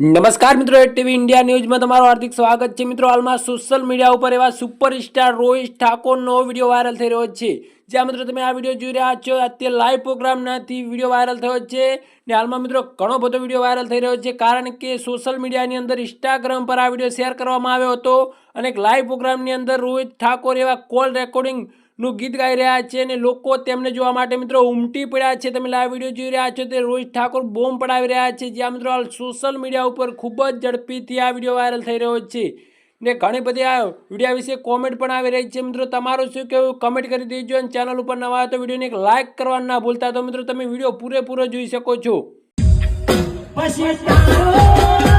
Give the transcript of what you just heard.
નમસ્કાર મિત્રો TV India ન્યૂઝમાં તમારું હાર્દિક સ્વાગત છે. મિત્રો, હાલમાં સોશિયલ મીડિયા ઉપર એવા સુપરસ્ટાર રોહિત ઠાકોરનો વીડિયો વાયરલ થઈ રહ્યો છે. જ્યાં મિત્રો, તમે આ વીડિયો જોઈ રહ્યા છો. અત્યારે લાઈવ પ્રોગ્રામનાથી વીડિયો વાયરલ થયો છે ને હાલમાં મિત્રો, ઘણો બધો વીડિયો વાયરલ થઈ રહ્યો છે. કારણ કે સોશિયલ મીડિયાની અંદર ઇન્સ્ટાગ્રામ પર આ વીડિયો શેર કરવામાં આવ્યો હતો અને એક લાઈવ પ્રોગ્રામની અંદર રોહિત ઠાકોર એવા કોલ રેકોર્ડિંગ નું ગીત ગાઈ રહ્યા છે અને લોકો તેમને જોવા માટે મિત્રો ઉમટી પડ્યા છે. તમે લાઈવ વીડિયો જોઈ રહ્યા છો તે રોહિત ઠાકોર બોમ્બ પડાવી રહ્યા છે. જ્યાં મિત્રો હાલ સોશિયલ મીડિયા ઉપર ખૂબ જ ઝડપીથી આ વીડિયો વાયરલ થઈ રહ્યો છે. ને ઘણી બધી આ વીડિયો વિશે કોમેન્ટ પણ આવી રહી છે. મિત્રો, તમારું શું કેવું કમેન્ટ કરી દેજો અને ચેનલ ઉપર નવા હોય તો વિડીયોને એક લાઇક કરવાનું ના ભૂલતા. તો મિત્રો, તમે વીડિયો પૂરેપૂરો જોઈ શકો છો. પછી